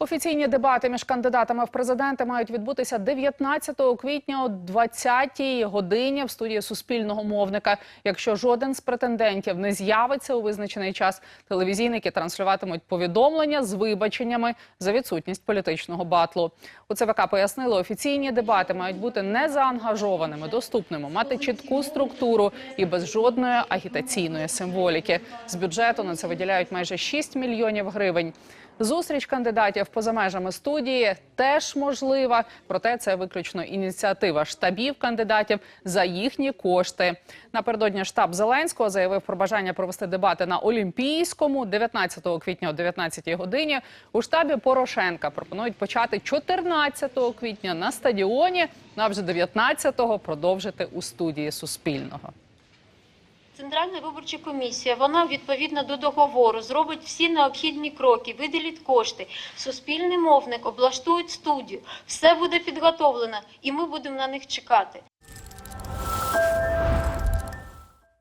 Офіційні дебати між кандидатами в президенти мають відбутися 19 квітня о 20 годині в студії Суспільного мовника. Якщо жоден з претендентів не з'явиться у визначений час, телевізійники транслюватимуть повідомлення з вибаченнями за відсутність політичного батлу. У ЦВК пояснили, офіційні дебати мають бути незаангажованими, доступними, мати чітку структуру і без жодної агітаційної символіки. З бюджету на це виділяють майже 6 мільйонів гривень. Зустріч кандидатів поза межами студії теж можлива, проте це виключно ініціатива штабів кандидатів за їхні кошти. Напередодні штаб Зеленського заявив про бажання провести дебати на Олімпійському 19 квітня о 19 годині. У штабі Порошенка пропонують почати 14 квітня на стадіоні, ну, а вже 19-го продовжити у студії Суспільного. Центральна виборча комісія, вона відповідно до договору зробить всі необхідні кроки, виділить кошти. Суспільний мовник облаштують студію. Все буде підготовлено, і ми будемо на них чекати.